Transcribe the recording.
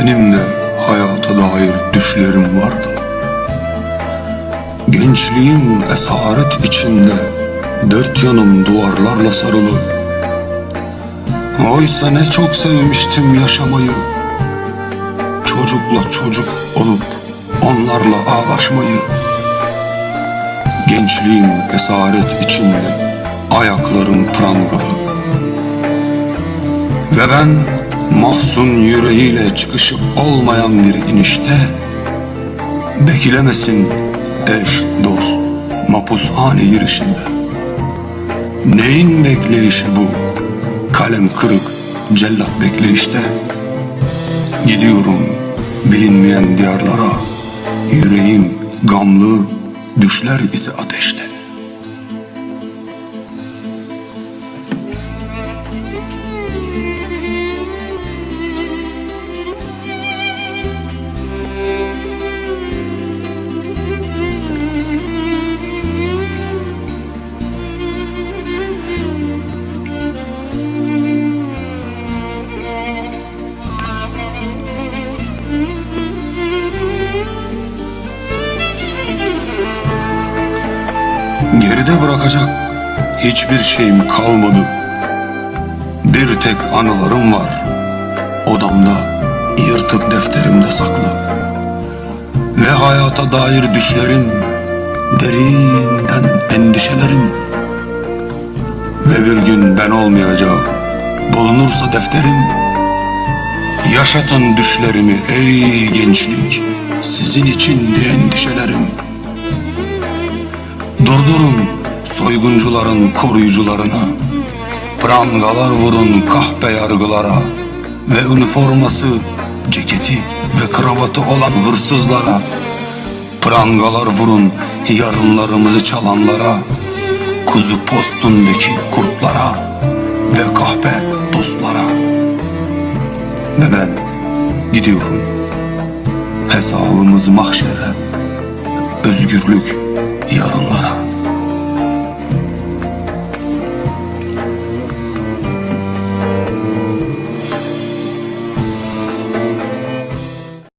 Benim de hayata dair düşlerim vardı. Gençliğim esaret içinde, dört yanım duvarlarla sarılı. Oysa ne çok sevmiştim yaşamayı. Çocukla çocuk olup onlarla ağlaşmayı. Gençliğim esaret içinde, ayaklarım prangalı. Ve ben mahzun yüreğiyle çıkışı olmayan bir inişte Beklemesin eş dost mapushane girişinde. Neyin bekleyişi bu? Kalem kırık cellat bekleyişte. Gidiyorum bilinmeyen diyarlara. Yüreğim gamlı düşler ise ateşte Geride bırakacak hiçbir şeyim kalmadı. Bir tek anılarım var. Odamda yırtık defterimde saklı. Ve hayata dair düşlerim, derinden endişelerim. Ve bir gün ben olmayacağım. Bulunursa defterim. Yaşatın düşlerimi ey gençlik. Sizin için de endişelerim. Durdurun soyguncuların koruyucularına. Prangalar vurun kahpe yargılara. Ve üniforması, ceketi ve kravatı olan hırsızlara. Prangalar vurun yarınlarımızı çalanlara. Kuzu postundaki kurtlara ve kahpe dostlara. Ve ben gidiyorum hesabımız mahşere, özgürlük 也吻过